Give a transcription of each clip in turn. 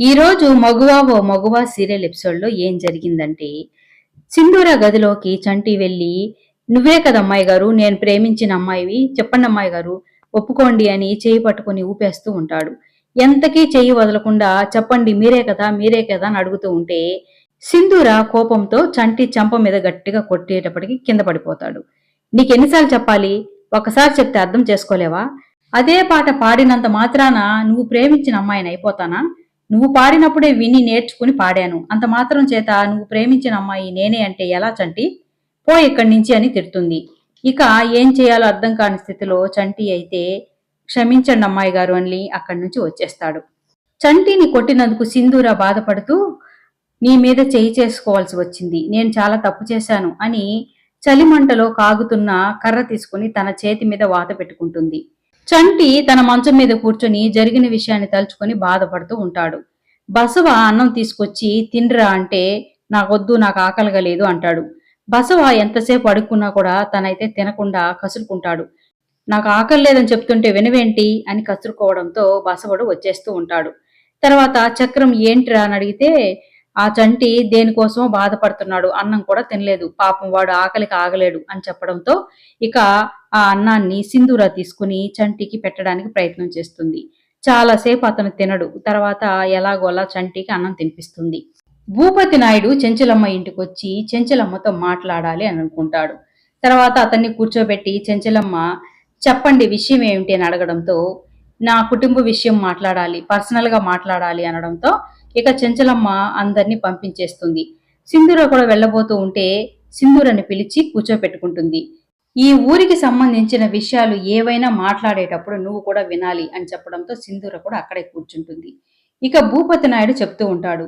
ఈరోజు మగువా ఓ మగువా సీరియల్ ఎపిసోడ్లో ఏం జరిగిందంటే సింధూర గదిలోకి చంటి వెళ్ళి నువ్వే కదా అమ్మాయి గారు నేను ప్రేమించిన అమ్మాయివి చెప్పండి అమ్మాయి గారు ఒప్పుకోండి అని చేయి పట్టుకుని ఊపేస్తూ ఉంటాడు. ఎంతకీ చెయ్యి వదలకుండా చెప్పండి మీరే కదా మీరే కదా అని అడుగుతూ ఉంటే సింధూర కోపంతో చంటి చంప మీద గట్టిగా కొట్టేటప్పటికి కింద పడిపోతాడు. నీకెన్నిసార్లు చెప్పాలి? ఒకసారి చెప్తే అర్థం చేసుకోలేవా? అదే పాట పాడినంత మాత్రాన నువ్వు ప్రేమించిన అమ్మాయిని అయిపోతానా? నువ్వు పాడినప్పుడే విని నేర్చుకుని పాడాను. అంత మాత్రం చేత నువ్వు ప్రేమించిన అమ్మాయి నేనే అంటే ఎలా చంటి? పో ఇక్కడి నుంచి అని తిడుతుంది. ఇక ఏం చేయాలో అర్థం కాని స్థితిలో చంటి అయితే క్షమించండి అమ్మాయి గారు అని అక్కడి నుంచి వచ్చేస్తాడు. చంటిని కొట్టినందుకు సింధూర బాధపడుతూ నీ మీద చేయి చేసుకోవాల్సి వచ్చింది. నేను చాలా తప్పు చేశాను అని చలిమంటలో కాగుతున్న కర్ర తీసుకుని తన చేతి మీద వాత పెట్టుకుంటుంది. చంటి తన మంచం మీద కూర్చొని జరిగిన విషయాన్ని తలుచుకొని బాధపడుతూ ఉంటాడు. బసవ అన్నం తీసుకొచ్చి తిండ్రా అంటే నాకొద్దు నాకు ఆకలిగా లేదు అంటాడు. బసవ ఎంతసేపు అడుక్కున్నా కూడా తనైతే తినకుండా కసురుకుంటాడు. నాకు ఆకలి లేదని చెప్తుంటే వినవేంటి? అని కసురుకోవడంతో బసవడు వచ్చేస్తూ ఉంటాడు. తర్వాత చక్రం ఏంట్రా? అని అడిగితే ఆ చంటి దేనికోసమో బాధపడుతున్నాడు అన్నం కూడా తినలేదు పాపం వాడు ఆకలికి ఆగలేడు అని చెప్పడంతో ఇక ఆ అన్నాన్ని సింధూర తీసుకుని చంటికి పెట్టడానికి ప్రయత్నం చేస్తుంది. చాలాసేపు అతను తినడు తర్వాత ఎలాగోలా చంటికి అన్నం తినిపిస్తుంది. భూపతి నాయుడు చెంచలమ్మ ఇంటికి వచ్చి చెంచలమ్మతో మాట్లాడాలి అని అనుకుంటాడు. తర్వాత అతన్ని కూర్చోబెట్టి చెంచలమ్మ చెప్పండి విషయం ఏమిటి? అని అడగడంతో నా కుటుంబ విషయం మాట్లాడాలి పర్సనల్గా మాట్లాడాలి అనడంతో ఇక చెంచలమ్మ అందరినీ పంపించేస్తుంది. సింధూర కూడా వెళ్ళబోతూ ఉంటే సింధూరని పిలిచి కూర్చోపెట్టుకుంటుంది. ఈ ఊరికి సంబంధించిన విషయాలు ఏవైనా మాట్లాడేటప్పుడు నువ్వు కూడా వినాలి అని చెప్పడంతో సింధూర కూడా అక్కడే కూర్చుంటుంది. ఇక భూపతి నాయుడు చెప్తూ ఉంటాడు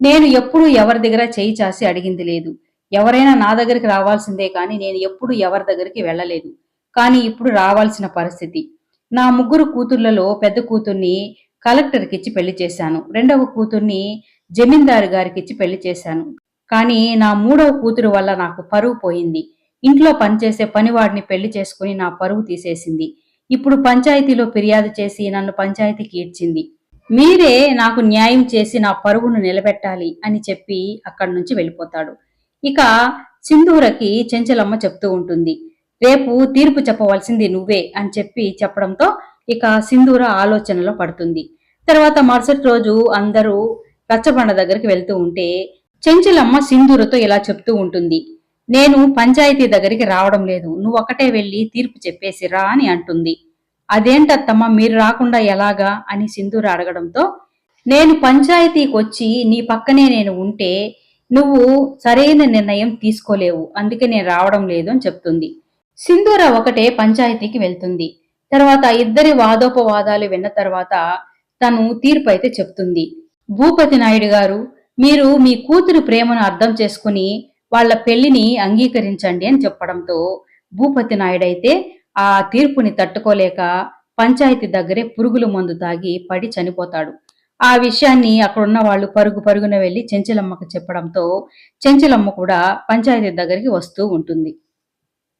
నేను ఎప్పుడు ఎవరి దగ్గర చేయి చాసి అడిగింది లేదు. ఎవరైనా నా దగ్గరికి రావాల్సిందే కానీ నేను ఎప్పుడు ఎవరి దగ్గరికి వెళ్ళలేదు. కానీ ఇప్పుడు రావాల్సిన పరిస్థితి. నా ముగ్గురు కూతుర్లలో పెద్ద కూతుర్ని కలెక్టర్కి ఇచ్చి పెళ్ళి చేశాను. రెండవ కూతుర్ని జమీందారు గారికి ఇచ్చి పెళ్ళి చేశాను. కానీ నా మూడవ కూతురు వల్ల నాకు పరువు పోయింది. ఇంట్లో పనిచేసే పనివాడిని పెళ్ళి చేసుకుని నా పరువు తీసేసింది. ఇప్పుడు పంచాయతీలో ఫిర్యాదు చేసి నన్ను పంచాయతీకి ఈడ్చింది మీరే నాకు న్యాయం చేసి నా పరువును నిలబెట్టాలి అని చెప్పి అక్కడి నుంచి వెళ్ళిపోతాడు. ఇక సింధూరకి చెంచలమ్మ చెప్తూ ఉంటుంది. రేపు తీర్పు చెప్పవలసింది నువ్వే అని చెప్పి చెప్పడంతో ఇక సింధూర ఆలోచనలో పడుతుంది. తర్వాత మరుసటి రోజు అందరూ రచ్చబండ దగ్గరికి వెళ్తూ ఉంటే చెంచలమ్మ సింధూరతో ఇలా చెప్తూ ఉంటుంది. నేను పంచాయతీ దగ్గరికి రావడం లేదు. నువ్వు ఒకటే వెళ్ళి తీర్పు చెప్పేసి రా అని అంటుంది. అదేంటత్తమ్మ మీరు రాకుండా ఎలాగా అని సింధూర అడగడంతో నేను పంచాయతీకి వచ్చి నీ పక్కనే నేను ఉంటే నువ్వు సరైన నిర్ణయం తీసుకోలేవు. అందుకే నేను రావడం లేదు అని చెప్తుంది. సింధూర ఒకటే పంచాయతీకి వెళ్తుంది. తర్వాత ఇద్దరి వాదోపవాదాలు విన్న తర్వాత తను తీర్పు అయితే చెప్తుంది. భూపతి నాయుడు గారు మీరు మీ కూతురు ప్రేమను అర్థం చేసుకుని వాళ్ళ పెళ్ళిని అంగీకరించండి అని చెప్పడంతో భూపతి నాయుడు అయితే ఆ తీర్పుని తట్టుకోలేక పంచాయతీ దగ్గరే పురుగుల మందు తాగి పడి చనిపోతాడు. ఆ విషయాన్ని అక్కడున్న వాళ్ళు పరుగు పరుగున వెళ్ళి చెంచలమ్మకు చెప్పడంతో చెంచలమ్మ కూడా పంచాయతీ దగ్గరికి వస్తూ ఉంటుంది.